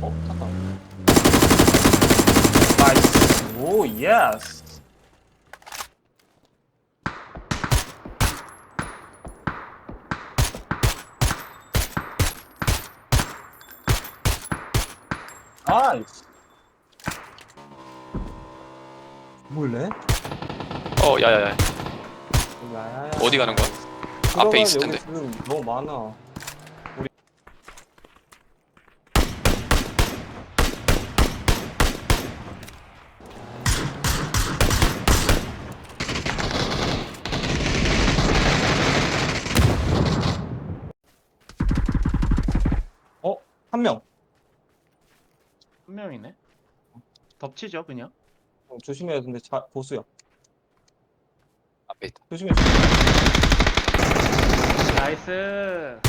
어, 잠깐. 나이스. 오, 예스. 나이스. 몰래? 어 야야야 야야야. 어디 가는 거야? 앞에 있을 텐데. 너무 많아. 한 명. 한 명이네. 덮치죠 그냥. 어, 조심해야 되는데 자, 보수야. 앞에 있다 조심해. 나이스.